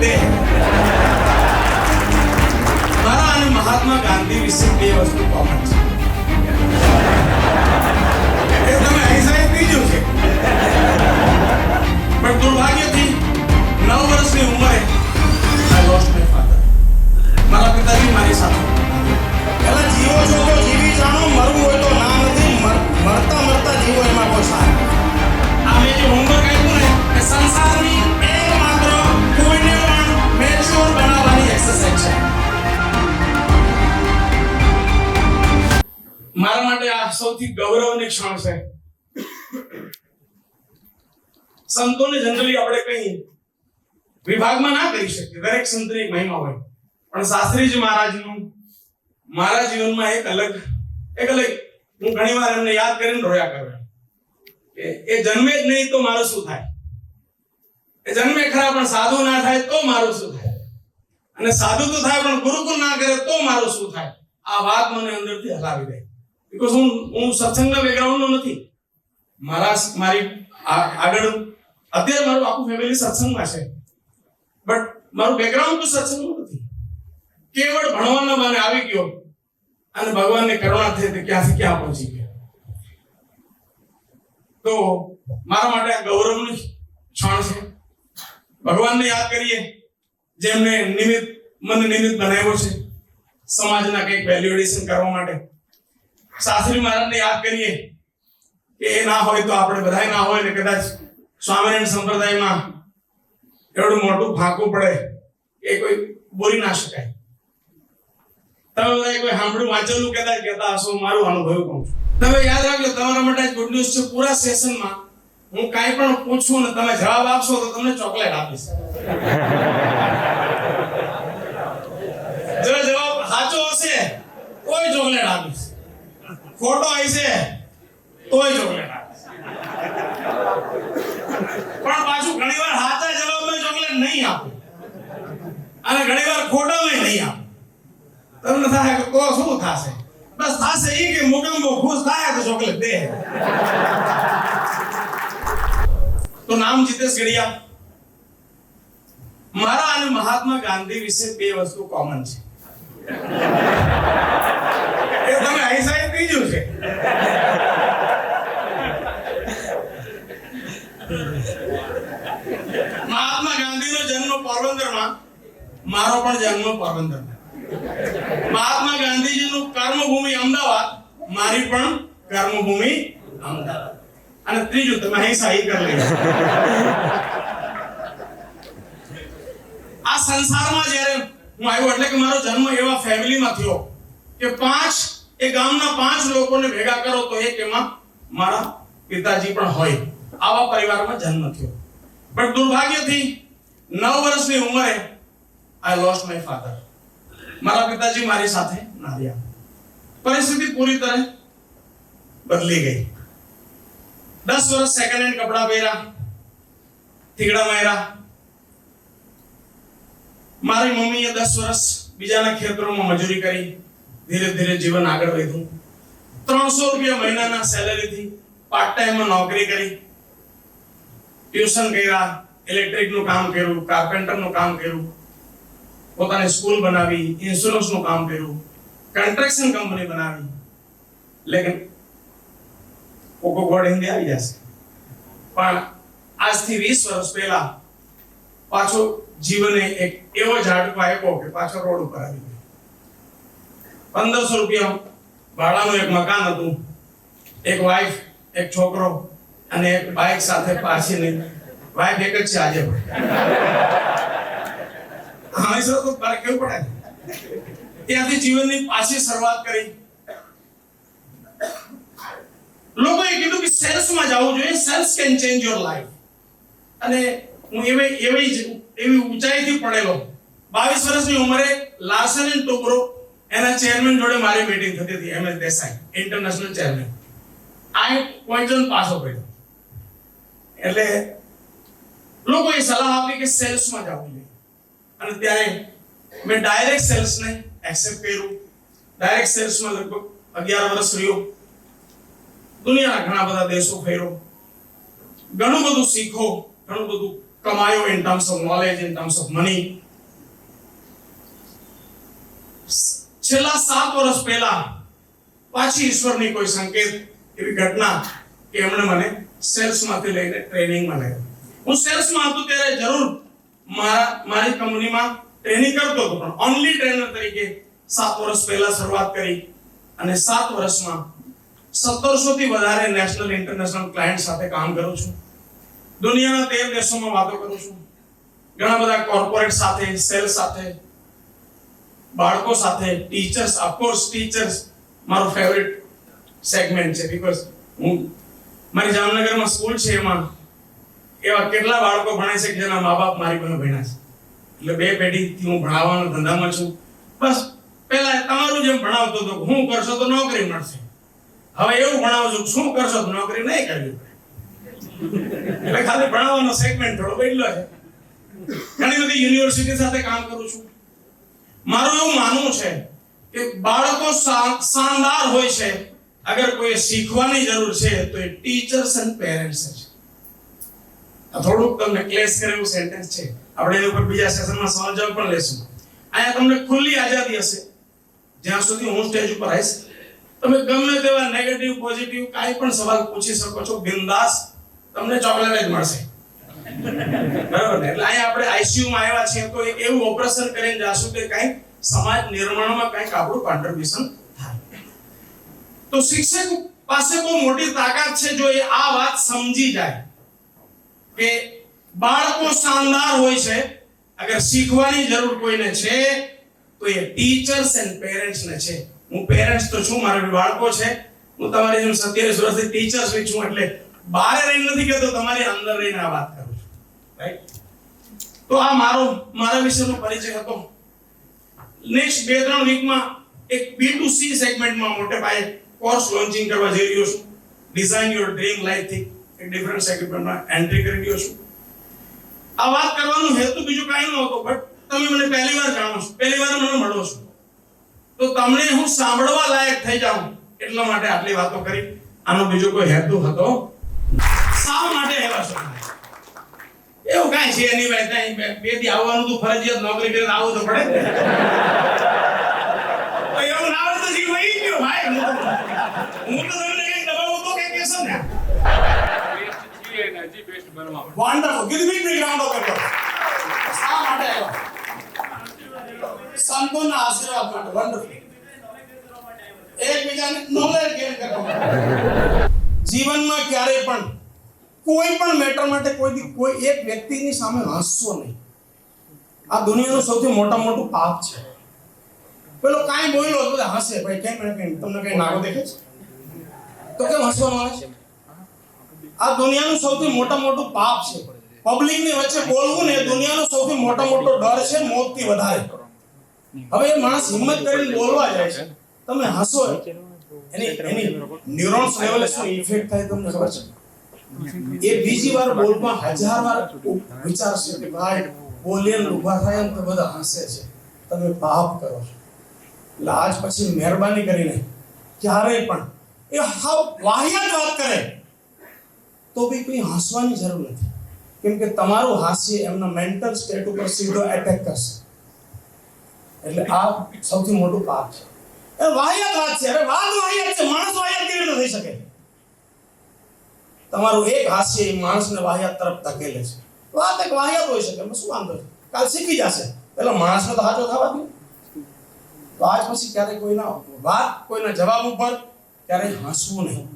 દે મારા અને મહાત્મા ગાંધી વિશે બે વસ્તુ કોમન છે. તમે અહિંસા ત્રીજું છે. પણ દુર્ભાગ્યથી નવ વર્ષની ઉંમરે આઈ લોસ્ટ માય મારા પિતાજી મારી સાથે. પેલા જીવો છો તો જાણો, મરવું હોય તો ના નથી મરતા મરતા જીવો એમાં કોઈ સાર સૌથી ગૌરવની ક્ષણ છે. સંતોને જનરલી આપણે કઈ વિભાગમાં ના કરી શકીએ. દરેક સંતની મહિમા હોય. પણ શાસ્ત્રીજી મહારાજનું, મારા જીવનમાં એક અલગ એક અલગ, હું ઘણીવાર એમને યાદ કરીને રોયા કરું એ જન્મે જ નહીં તો મારું શું થાય? એ જન્મે ખરા પણ સાધુ ના થાય તો મારું શું થાય? અને સાધુ તો થાય પણ ગુરુકુળ ના કરે તો મારું શું થાય? આ વાત મને અંદરથી હલાવી દે. બીકોઝ હું હું સત્સંગના બેકગ્રાઉન્ડનો નથી. મારા મારી આગળ અત્યારે મારું આખું ફેમિલી સત્સંગમાં છે. બટ મારું બેકગ્રાઉન્ડ તો સત્સંગનું નથી. કેવળ ભણવાના મને આવી ગયો અને ભગવાનને કરુણા થઈ તે ક્યાંથી ક્યાં પહોંચી ગયો? તો મારા માટે આ ગૌરવની ક્ષણ છે. ભગવાનને યાદ કરીએ, જેમને નિમિત્ત, મને નિમિત્ત બનાવ્યો છે સમાજના કંઈક વેલ્યુએશન કરવા માટે. શાસ્ત્રી મહારાજને યાદ કરીએ કે એ ના હોય તો આપણે બધાય ના હોય ને કદાચ સ્વામિનારાયણ સંપ્રદાયમાં એવડું મોટું ફાંકું પડે, એ કોઈ બોલી ના શકાય. તમે બધા કોઈ સાંભળ્યું, વાંચેલું કદાચ કહેતા હશો, મારું અનુભવ કહું. તમે યાદ રાખજો, તમારા માટે ગુડ ન્યૂઝ છે. પૂરા સેશનમાં હું કાંઈ પણ પૂછું ને તમે જવાબ આપશો તો તમને ચોકલેટ આપીશ. જો જવાબ સાચો હશે, કોઈ ચોકલેટ આપીશ. ખોટો હશે તોય ચોકલેટ પણ પાછું ઘણીવાર સાચા જવાબમાં ચોકલેટ નહીં આપે. અને ઘણીવાર ખોટામાં નહીં આપે. તમને થાય કે તો શું થશે? બસ થશે એ કે મુકંબો ખુશ થાય તો ચોકલેટ દે. તો નામ જીતેશ ગઢિયા મારા અને મહાત્મા ગાંધી વિશે બે વસ્તુ કોમન છે. તમે અહિંસા ત્રીજું છે. મહાત્મા ગાંધીનો જન્મ પોરબંદરમાં, મારો પણ જન્મ પોરબંદરમાં. મહાત્મા ગાંધીજીનું કર્મભૂમિ અમદાવાદ, મારી પણ કર્મભૂમિ અમદાવાદ. અને ત્રીજું, તમે અહીં સહી કરી લેજો. આ સંસારમાં જ્યારે હું આવ્યો, એટલે કે મારો જન્મ એવા ફેમિલીમાં થયો કે પાંચ એ ગામના પાંચ લોકોને ભેગા કરો તો એક એમાં મારા પિતાજી પણ હોય. આવા પરિવારમાં જન્મ થયો. પણ દુર્ભાગ્યથી નવ વર્ષની ઉંમરે આઈ લોસ્ટ માય ફાધર મારા પિતાજી મારી સાથે ના રહ્યા. પરિસ્થિતિ પૂરી તરહ બદલી ગઈ. દસ વર્ષ સેકન્ડ હેન્ડ કપડાં પહેર્યા, થીગડા માર્યા. મારી મમ્મીએ દસ વર્ષ બીજાના ખેતરોમાં મજૂરી કરી. ધીરે ધીરે જીવન આગળ વધ્યું. ત્રણસો રૂપિયા મહિનાના સેલેરીથી પાર્ટ ટાઈમમાં નોકરી કરી. ટ્યુશન કર્યા ઇલેક્ટ્રિકનું કામ કર્યું કાર્પેન્ટરનું કામ કર્યું. પોતાની સ્કૂલ બનાવી ઇન્સ્યોરન્સનું કામ કર્યું. કન્સ્ટ્રક્શન કંપની બનાવી. લેકિન કોકો ગોડ હિન્દી આવી જશે. પણ આજથી વીસ વર્ષ પહેલા પાછો જીવને એક એવો ઝાટકો આપ્યો કે પાછો રોડ ઉપર આવી પંદરસો રૂપિયા ભાડાનું એક મકાન હતું. એક વાઈફ એક છોકરો અને એક બાઇક સાથે પાછી નહીં વાઈફ એક જ છે આજે. ત્યાંથી જીવનની પાછી શરૂઆત કરી. લોકોએ કીધું કે સેલ્સમાં જવું જોઈએ. Sales can change your life અને હું એવી એવી એવી ઊંચાઈથી પડેલો. બાવીસ વર્ષની ઉંમરે લાર્સન એન્ડ ટોબ્રો એના ચેરમેન જોડે મારી મીટિંગ થતી હતી M S Desai international chairman આ પોઈન્ટન પોઈન્ટ પાસો પડ્યો. એટલે લોકોએ સલાહ આપી કે સેલ્સમાં જવું જોઈએ. અને ત્યારે મેં ડાયરેક્ટ સેલ્સને એક્સેપ્ટ કર્યું. ડાયરેક્ટ સેલ્સમાં લગભગ અગિયાર વર્ષ રહ્યો. દુનિયાના ઘણા બધા દેશો ફેર્યો ઘણું બધું શીખો, ઘણું બધું કમાયો in terms of knowledge in terms of money છેલ્લા સાત વર્ષ પહેલા પાછી ઈશ્વરની કોઈ સંકેત એવી ઘટના કે એમણે મને સેલ્સમાંથી લઈને ટ્રેનિંગમાં લઈ. હું સેલ્સમાં હતો ત્યારે જરૂર મારા, મારી કંપનીમાં ટ્રેનિંગ કરતો હતો, પણ ઓનલી ટ્રેનર તરીકે સાત વર્ષ પહેલા શરૂઆત કરી અને સાત વર્ષમાં સત્તરસો થી વધારે નેશનલ ઇન્ટરનેશનલ ક્લાયન્ટ સાથે કામ કરું છું. દુનિયાના તેર દેશોમાં વાતો કરું છું. ઘણા બધા કોર્પોરેટ સાથે સેલ્સ સાથે બાળકો સાથે ટીચર્સ ઓફકોર્સ ટીચર્સ મારો ફેવરિટ સેગમેન્ટ છે બીકોઝ હું, મારી જામનગરમાં સ્કૂલ છે એમાં, એવા કેટલા બાળકો ભણે છે કે જેના મા બાપ મારી પાસે ભણ્યા છે. એટલે બે પેઢીથી હું ભણાવવાના ધંધામાં છું. બસ, પહેલા તમારું જેમ ભણાવતો હતો, હું કરશો તો નોકરી મળશે. હવે એવું ભણાવજો કે શું કરશો તો નોકરી નહીં કરવી એટલે ખાલી ભણાવવાનો સેગમેન્ટ થોડો બદલો છે. ઘણી બધી યુનિવર્સિટી સાથે કામ કરું છું. મારું એવું માનવું છે કે બાળકો શાનદાર હોય છે. અગર કોઈ શીખવાની જરૂર છે, તો એ ટીચર્સ એન્ડ પેરેન્ટ્સ છે આ થોડુંક તમને ક્લેશ કરે એવું સેન્ટેન્સ છે. આપણે એની ઉપર બીજા સેશનમાં સવાલ પણ લેશું. અહીંયા તમને ખુલ્લી આઝાદી હશે. જ્યાં સુધી હું સ્ટેજ ઉપર આવીશ. તમે ગમે તેવા નેગેટિવ પોઝિટિવ કાંઈ પણ સવાલ પૂછી શકો છો. બિંદાસ તમને ચોકલેટ જ મળશે. બરાબર એટલે અહીંયા આપણે આઈસીયુ આવ્યા છીએ તો એવું ઓપરેશન કરીને જાશું કે કંઈક સમાજ નિર્માણમાં કંઈક આપણું કોન્ટ્રીબ્યુશન થાય. તો શિક્ષક પાસે બહુ મોટી તાકાત છે જો એ આ વાત સમજી જાય કે બાળકો શાનદાર હોય છે, અગર શીખવાની જરૂર કોઈને છે, તો એ ટીચર્સ એન્ડ પેરેન્ટ્સ ને છે. હું પેરેન્ટ્સ તો છું, મારા બાળકો છે. હું તમારી જેમ સત્યાવીસ વર્ષથી ટીચર્સ છું, એટલે બહાર રહીને નથી કહેતો, તમારી અંદર રહીને આ વાત કરું. તો આ મારો, મારા વિશેનો પરિચય હતો. નેક્સ્ટ બે, ત્રણ વીકમાં એક B2C સેગમેન્ટમાં મોટે પાયે કોર્સ લોન્ચિંગ કરવા જઈ રહ્યો છું. ડિઝાઇન યોર ડ્રીમ લાઈફથી એક ડિફરન્ટ સેગમેન્ટમાં એન્ટ્રી કરી રહ્યો છું. આ વાત કરવાનો હેતુ બીજું કાંઈ નહોતો બટ તમે મને પહેલી વાર જાણો છો. પહેલી વાર મને મળો છો. તો તમને હું સાંભળવા લાયક થઈ જાઉં એટલા માટે આટલી વાતો કરી. આનો બીજો કોઈ હેતુ હતો? શા માટે એવા છો? એવું કાંઈ છે નહીં ભાઈ, ત્યાં બેથી આવવાનું તું ફરજિયાત નોકરી કરીને આવું તો પડે. એવું ના હોય તો જીવ ભાઈ. હું તો તમને કઈ દબાવું તો કઈ કહેશો ને. માટે સંતોના આશીર્વાદ માટે એકબીજાને નોલેજ ગેઇન કરવા જીવનમાં ક્યારેય પણ કોઈ પણ મેટર માટે કોઈ કોઈ એક વ્યક્તિની સામે હસશો નહીં. આ દુનિયાનું સૌથી મોટા મોટું પાપ છે. પેલો કાંઈ બોલ્યો તો બધા હસે. ભાઈ, કેમ એને કઈ તમને કઈ નાગો દેખે છે? તો કેમ હસવાનું આવે છે? આ દુનિયાનું સૌથી મોટા મોટું પાપ છે. પબ્લિકની વચ્ચે બોલવું ને દુનિયાનો સૌથી મોટો મોટો ડર છે મોતથી વધારે. હવે એ માણસ હિંમત કરીને બોલવા જાય છે. તમે હસો. એની એની ન્યુરોન્સ લેવલે શું ઇફેક્ટ થાય તમને ખબર છે? એ બીજી વાર બોલમાં હજાર વાર વિચારશે કે ભાઈ બોલીએ ઊભા થાય એમ તો બધા હસે છે. તમે પાપ કરો છો. એટલે આજ પછી મહેરબાની કરીને ક્યારેય પણ એ હાવ વાહિયાત વાત કરે. તો બી કોઈ હસવાની જરૂર નથી. કેમ કે તમારું હાસ્ય એમના મેન્ટલ સ્ટેટ ઉપર સીધો એટેક કરશે. એટલે આ સૌથી મોટું પાપ છે. એ વાહિયાત વાત છે. અરે વાત વાહિયાત છે. માણસ વાહિયાત કેવી રીતે થઈ શકે? તમારું એક હાસ્ય એ માણસને વાહિયાત તરફ ધકેલે છે. વાત એક વાહિયાત હોઈ શકે, એમાં શું વાંધો છે? કાલ શીખી જશે. પેલા માણસને તો હાચો થવા દે. તો આજ પછી ક્યારેય કોઈના વાત કોઈના જવાબ ઉપર ક્યારેય હસવું નહીં.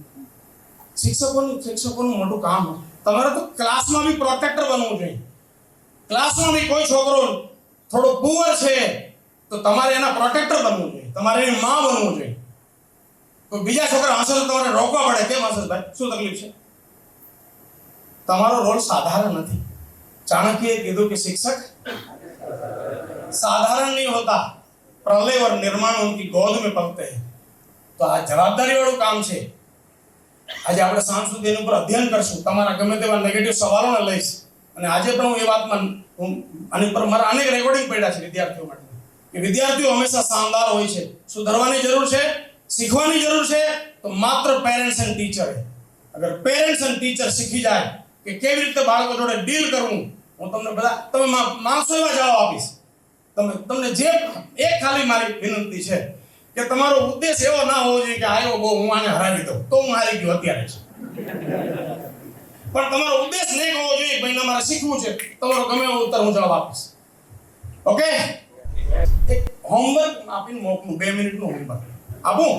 શિક્ષકોનું શિક્ષકોનું મોટું કામ તમારે તો ક્લાસમાં બી પ્રોટેક્ટર બનવું જોઈએ. ક્લાસમાં બી કોઈ છોકરો થોડો પુઅર છે, તો તમારે એના પ્રોટેક્ટર બનવું જોઈએ. તમારે એની માં બનવું જોઈએ. કોઈ બીજા છોકરા હશે તો તમારે રોકવા પડે. કેમ હશે ભાઈ? શું તકલીફ છે? તમારો રોલ સાધારણ નથી ચાણક્યએ કીધું કે શિક્ષક साधारण नहीं होता प्रलय और निर्माण उनकी गोद में पलते हैं તો આ જવાબદારી વાળું કામ છે આજે આપણે સાંજ સુધી એની ઉપર અધ્યયન કરશું તમારા ગમે તેવા નેગેટિવ સવાલોને લઈશ અને આજે પણ હું એ વાતમાં હું આની પર મારા અનેક રેકોર્ડિંગ પડ્યા છે વિદ્યાર્થીઓ માટે કે વિદ્યાર્થીઓ હંમેશા શાનદાર હોય છે સુધરવાની જરૂર છે શીખવાની જરૂર છે તો માત્ર પેરેન્ટ્સ એન્ડ ટીચરે અગર પેરેન્ટ્સ એન્ડ ટીચર શીખી જાય કે કેવી રીતે બાળકો જોડે ડીલ કરવું? હું તમને બધા, તમે માણસો એવા જવાબ આપીશ. તમે તમને જે એક ખાલી મારી વિનંતી છે કે તમારો ઉદ્દેશ એવો ના હોવો જોઈએ કે આવ્યો બહુ, હું આને હરાવી દઉં. તો હું હારી ગયો અત્યારે પણ તમારો ઉદ્દેશ નહીં હોવો જોઈએ ભાઈ, મારે શીખવું છે. તમારો ગમે એવો ઉત્તર હું જવાબ આપીશ. ઓકે? એક હોમવર્ક આપીને મોકલું. બે મિનિટનું હોમવર્ક આપું?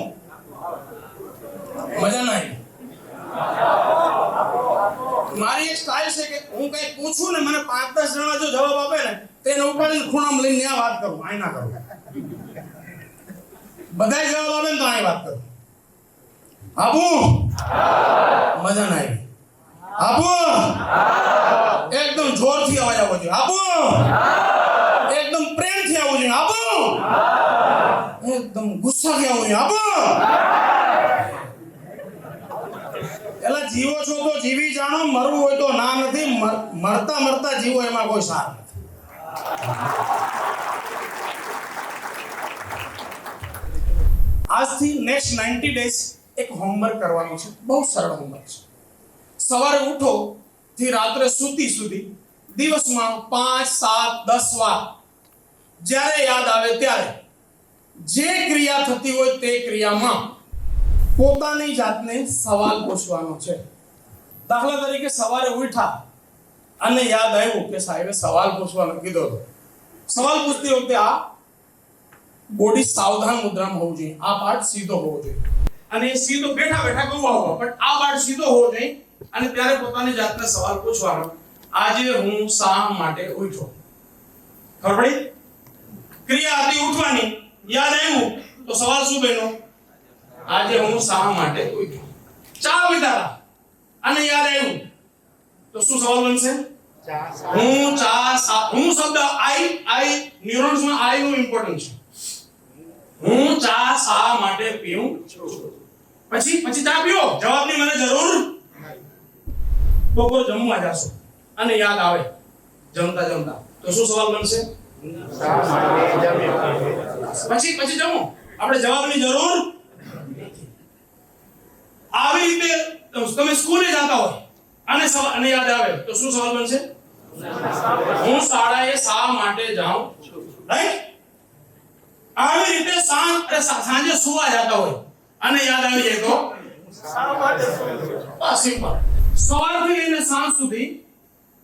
મજા ના આવી. મારી એક સ્ટાઇલ છે કે હું કઈ પૂછું ને મને પાંચ દસ જણા જો જવાબ આપે ને તેને ઉપાડીને ખૂણામાં લઈને ત્યાં વાત કરું અહીં ના કરું. બધા જવાબ આપે ને તો અહીં વાત કરું. આપુ? મજા ના આવી. આપુ? એકદમ જોરથી અવાજ આવવો જોઈએ. આપુ? એકદમ પ્રેમથી આવવું જોઈએ. આપું? એકદમ ગુસ્સાથી આવવું જોઈએ. આપું? એલા જીવો છો તો જીવી જાણો, મરવું હોય તો ના નથી મરતા મરતા જીવો એમાં કોઈ સાર નથી. આજથી નેક્સ્ટ 90 ડેઝ એક હોમવર્ક કરવાનું છે, બહુ સરળ હોમવર્ક છે. સવારે ઉઠો, થી રાત્રે સૂતી સુધી, દિવસમાં પાંચ, સાત, દસ વાર, જ્યારે યાદ આવે ત્યારે, જે ક્રિયા થતી હોય તે ક્રિયામાં પોતાની જાતને સવાલ પૂછવાનો છે. દાખલા તરીકે સવારે ઉઠા અને યાદ આવ્યું કે સાહેબે સવાલ પૂછવાનો કીધો હતો. સવાલ પૂછતી વખતે આ બોડી સાવધાન મુદ્રામાં હોવું જોઈએ. આ પાર્ટ સીધો હોવો જોઈએ. અને એ સીધો બેઠા બેઠા કહું આવો પણ આ પાર્ટ સીધો હોવો જોઈએ અને ત્યારે પોતાની જાતને સવાલ પૂછવાનો. આજે હું શા માટે ઉઠ્યો? ખબર પડી? ક્રિયા હતી ઉઠવાની. યાદ આવ્યું? તો સવાલ શું બન્યો? આજે હું શા માટે ઉઠ્યો ચા પીતા અને યાદ આવ્યું. તો શું સવાલ બનશે? હું ચા સા- હું શબ્દ આઈ આઈ ન્યુરોન્સમાં આઈ નું ઇમ્પોર્ટન્ટ છે. હું ચા શા માટે પીઉં? પછી પછી ચા પીઓ. જવાબની મને જરૂર બપોર જમવા જાશો. અને યાદ આવે જમતા જમતા. તો શું સવાલ બનશે? પછી પછી જમો. આપણે જવાબની જરૂર. આવી રીતે તમે સ્કૂલે જતા હોય અને અને યાદ આવે? તો શું સવાલ બનશે? હું શાળાએ શા માટે જાઉં? રાઈટ આવી રીતે સાંજ સુવા જતા હોય. અને યાદ આવી જાય તો? સિમ્પલ સવારથી લઈને સાંજ સુધી,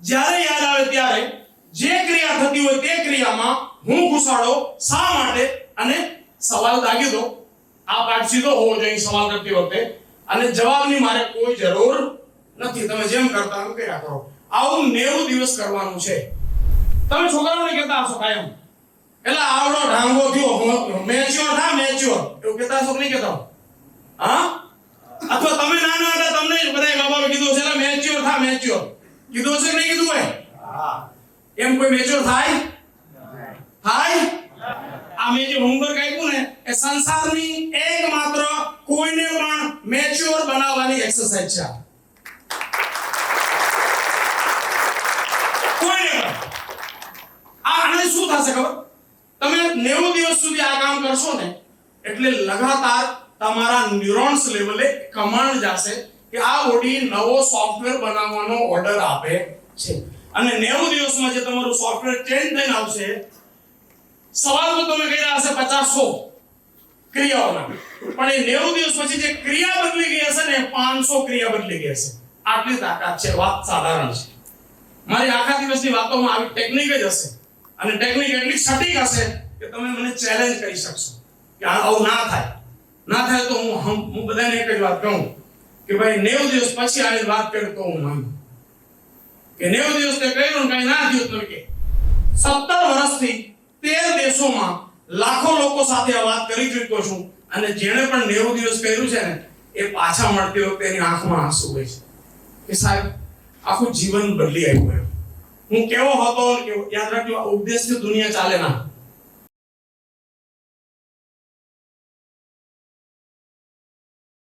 જ્યારે યાદ આવે ત્યારે, જે ક્રિયા થતી હોય તે ક્રિયામાં હું ઘુસાડો શા માટે? અને સવાલ દાગી દો આ પાઠ સીધો હોવો જોઈએ સવાલ કરતી વખતે. અને જવાબની મારે કોઈ જરૂર નથી. તમે જેમ કરતા એમ કર્યા કરો. આવું નેવું દિવસ કરવાનું છે. તમે છોકરાઓને કહેતા હશો કાયમ. એટલે આવડો ઢાંગો થયો. મેચ્યોર થા મેચ્યોર એવું કહેતા હશો નહીં કહેતા? હા? અથવા તમે નાના હતા તમને બધા મા બાપે કીધું છે મેચ્યોર થા મેચ્યોર કીધું છે કે નહીં કીધું હોય? એમ કોઈ મેચ્યોર થાય? થાય? આ મેં જે હોમવર્ક આપ્યું ને એ સંસારની એકમાત્ર કોઈને પણ મેચ્યોર બનાવવાની એક્સરસાઇઝ છે કોઈને આને શું થશે ખબર? તમે 90 દિવસ સુધી આ કામ કરશો ને, એટલે લગાતાર તમારા ન્યુરોન્સ લેવલે કમાન્ડ જશે કે આ બોડી નવો સોફ્ટવેર બનાવવાનો ઓર્ડર આપે છે. અને 90 દિવસમાં જે તમારું સોફ્ટવેર ચેન્જ થઈને આવશે સવાલ તો તમે કર્યા હશે 50 સો ક્રિયાઓના પણ એ 90 દિવસ પછી જે ક્રિયા બદલી ગઈ હશે ને 500 ક્રિયા બદલી ગઈ હશે. આટલી તાકાત છે, વાત સાધારણ છે. મારી આખા દિવસની વાતોમાં આવી ટેકનિક જ હશે. અને ટેકનિક એટલી સટીક હશે કે તમે મને ચેલેન્જ કરી શકશો. કે આવું ના થાય. ના થાય તો હું હું બધાને એક જ વાત કહું કે ભાઈ 90 દિવસ પછી આની વાત કરું તો હું માનું. કે 90 દિવસ તે કહ્યું કઈ ના થયું તો કે 17 વર્ષથી તેર દેશોમાં લાખો લોકો સાથે વાત કરી ચૂક્યો છું અને જેણે પણ 90 દિવસ કર્યું છે ને, એ પાછા મળતી વખતે એની આંખમાં આંસુ હોય છે. કે સાહેબ, આખું જીવન બદલી આવ્યું હું કેવો હતો યાદ રાખજો ઉપદેશ દુનિયા ચાલે ના.